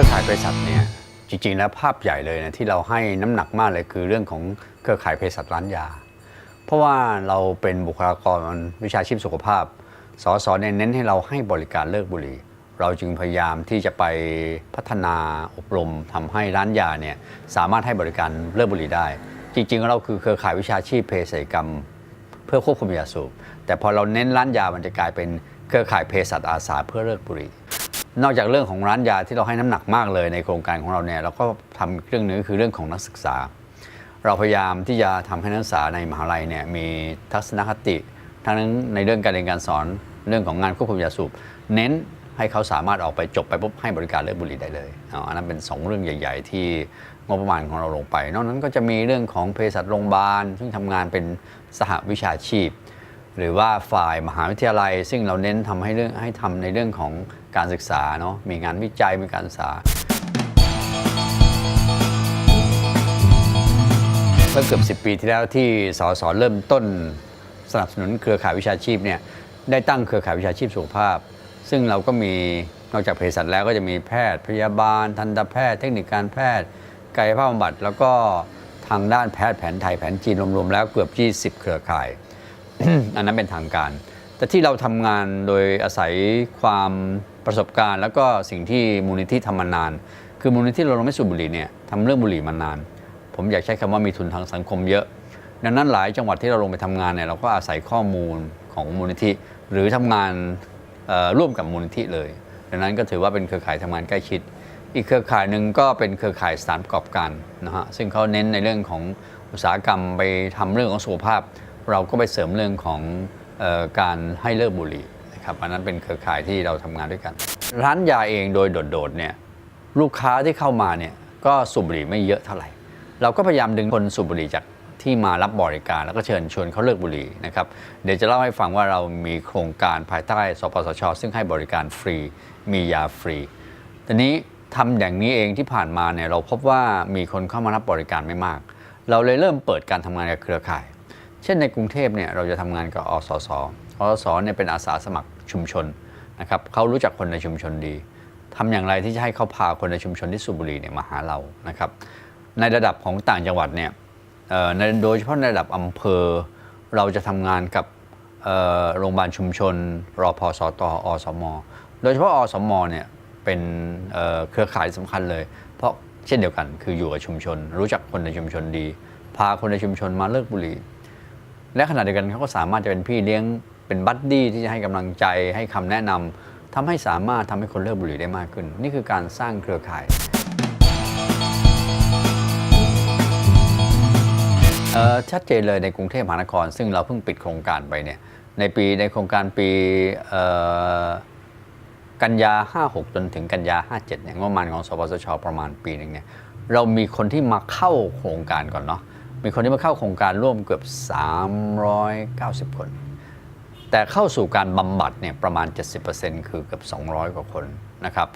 รือข่ายเภสัชเนี่ยจริงๆแล้วภาพใหญ่เลยนะที่เราให้น้ำหนักมากเลยคือเรื่องของเครือข่ายเภสัชร้านยา เพราะว่าเราเป็นบุคลากรวิชาชีพสุขภาพสสเนี่ยเน้นให้เราให้บริการเลิกบุหรี่ เราจึงพยายามที่จะไปพัฒนาอบรมทำให้ร้านยาเนี่ยสามารถให้บริการเลิกบุหรี่ได้ จริงๆ เราคือเครือข่ายวิชาชีพเภสัชกรรม เพื่อควบคุมยาสูบแต่พอเราเน้นร้านยามันจะกลายเป็นเครือข่ายเภสัชอาสาเพื่อเลิกบุหรี่ นอกจากเรื่องของร้านยาที่เราให้น้ำหนักมากเลยในโครงการของเราเนี่ยเราก็ทำเรื่องหนึงคือเรื่องของนักศึกษา เราพยายามที่จะทำให้นักศึกษาในมหาลัยเนี่ยมีทัศนคติ ทั้งในเรื่องการเรียนการสอนเรื่องของงานควบคุมยาสูบเน้นให้เขาสามารถออกไปจบไปปุ๊บให้บริการเลิกบุหรี่ได้เลยอ๋ออันนั้นเป็นสองเรื่องใหญ่ ๆ ที่งบประมาณของเราลงไป นอกนั้นก็จะมีเรื่องของเภสัชโรงพยาบาลซึ่งทำงานเป็นสหวิชาชีพ หรือว่าฝ่ายมหาวิทยาลัย ซึ่งเราเน้นทำให้เรื่องให้ทำในเรื่องของการศึกษาเนาะมีงานวิจัยมีการศึกษาเมื่อเกือบ 10 ปีที่แล้วที่สสเริ่มต้นสนับสนุนเครือข่ายวิชาชีพเนี่ยได้ตั้งเครือข่ายวิชาชีพสุขภาพ ซึ่งเราก็มีนอกจากเภสัชแล้วก็จะมีแพทย์พยาบาล ทันตแพทย์ เทคนิคการแพทย์กายภาพบำบัดแล้วก็ทางด้านแพทย์แผนไทยแผนจีนรวมๆแล้วเกือบ 20 เครือข่าย อันนั้นเป็นทางการ แต่ที่เราทำงานโดยอาศัยความประสบการณ์ แล้วก็สิ่งที่มูลนิธิทำมานาน คือมูลนิธิเราลงไม่สูบบุหรี่เนี่ยทำเรื่องบุหรี่มานาน ผมอยากใช้คำว่ามีทุนทางสังคมเยอะ ดังนั้นหลายจังหวัดที่เราลงไปทำงานเนี่ยเราก็อาศัยข้อมูลของมูลนิธิ หรือทำงานร่วมกับมูลนิธิเลย ดังนั้นก็ถือว่าเป็นเครือข่ายทำงานใกล้ชิด อีกเครือข่ายหนึ่งก็เป็นเครือข่ายสถานประกอบการนะฮะซึ่งเขาเน้นในเรื่องของอุตสาหกรรมไปทำเรื่องของสุขภาพ เราก็ไปเสริมเรื่องของออการให้เลิกบุหรี่นะครับอันนั้นเป็นเครือข่ายที่เราทำงานด้วยกัน ร้านยาเองโดยโดดๆเนี่ยลูกค้าที่เข้ามาเนี่ยก็สูบบุหรี่ไม่เยอะเท่าไหร่ เราก็พยายามดึงคนสูบบุหรี่จากที่มารับบริการแล้วก็เชิญชวนเขาเลิกบุหรี่นะครับเดี๋ยวจะเล่าให้ฟังว่าเรามีโครงการภายใต้สปสช ซึ่งให้บริการฟรี มียาฟรีทีนี้ทำอย่างนี้เองที่ผ่านมาเนี่ยเราพบว่ามีคนเข้ามารับบริการไม่มาก เราเลยเริ่มเปิดการทำงานกับเครือข่าย เช่นในกรุงเทพเนี่ยเราจะทำงานกับอสสอสสเนี่ยเป็นอาสาสมัครชุมชนนะครับเขารู้จักคนในชุมชนดีทำอย่างไรที่จะให้เขาพาคนในชุมชนที่สูบบุหรี่เนี่ยมาหาเรานะครับในระดับของต่างจังหวัดเนี่ยในโดยเฉพาะในระดับอำเภอ เราจะทำงานกับโรงพยาบาลชุมชนรอพสตอสม โดยเฉพาะอสมเนี่ยเป็นเอ่อเครือข่ายสำคัญเลย เพราะเช่นเดียวกันคืออยู่กับชุมชน รู้จักคนในชุมชนดี พาคนในชุมชนมาเลิกบุหรี่ และขณะเดียวกันเขาก็สามารถจะเป็นพี่เลี้ยงเป็นบัดดี้ที่จะให้กำลังใจให้คำแนะนำทำให้สามารถทำให้คนเลิกบุหรี่ได้มากขึ้น นี่คือการสร้างเครือข่ายชัดเจนเลยในกรุงเทพมหานคร ซึ่งเราเพิ่งปิดโครงการไปเนี่ยในปีในโครงการปีกันยา 56 จนถึงกันยา 57เนี่ยงบประมาณของสปสชประมาณปีหนึ่งเนี่ยเรามีคนที่มาเข้าโครงการก่อนเนาะ มีคนที่มาเข้าโครงการร่วมเกือบ 390 คน แต่เข้าสู่การบำบัดเนี่ยประมาณ 70%คือเกือบ 200 กว่าคนนะครับ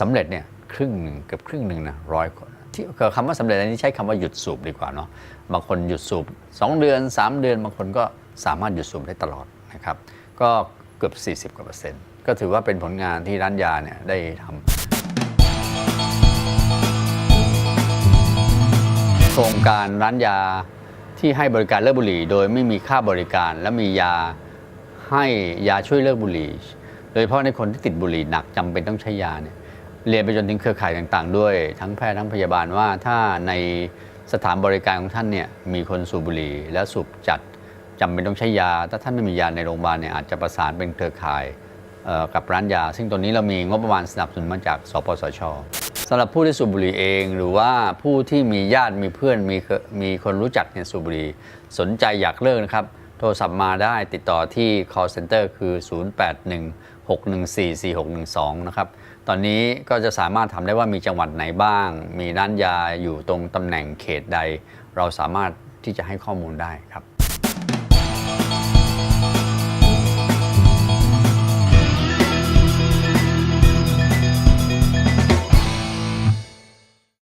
สำเร็จเนี่ยครึ่งหนึ่งเกือบครึ่งหนึ่งนะร้อยคนที่คำว่าสำเร็จอันนี้ใช้คำว่าหยุดสูบดีกว่าเนาะบางคนหยุดสูบ 2 เดือน 3 เดือน บางคนก็สามารถหยุดสูบได้ตลอดนะครับก็เกือบ 40กว่าเปอร์เซ็นต์ก็ถือว่าเป็นผลงานที่ร้านยาเนี่ยได้ทำ โครงการร้านยาที่ให้บริการเลิกบุหรี่ โดยไม่มีค่าบริการ และมียาให้ยาช่วยเลิกบุหรี่ โดยเฉพาะในคนที่ติดบุหรี่หนักจำเป็นต้องใช้ยาเนี่ยเรียนไปจนถึงเครือข่ายต่างๆ ด้วย ทั้งแพทย์ทั้งพยาบาลว่าถ้าในสถานบริการของท่านเนี่ยมีคนสูบบุหรี่ และสูบจัดจำเป็นต้องใช้ยา ถ้าท่านไม่มียาในโรงพยาบาลเนี่ยอาจจะประสานเป็นเครือข่ายกับร้านยา ซึ่งตัวนี้เรามีงบประมาณสนับสนุนมาจาก สปสช สำหรับผู้ที่สูบบุหรี่เอง หรือว่าผู้ที่มีญาติมีเพื่อนมีมีคนรู้จักเนี่ยสูบบุหรี่สนใจอยากเลิกนะครับ โทรศัพท์มาได้ติดต่อที่ call center คือ 0816144612 นะครับ ตอนนี้ก็จะสามารถทำได้ว่ามีจังหวัดไหนบ้าง มีร้านยาอยู่ตรงตำแหน่งเขตใด เราสามารถที่จะให้ข้อมูลได้ครับ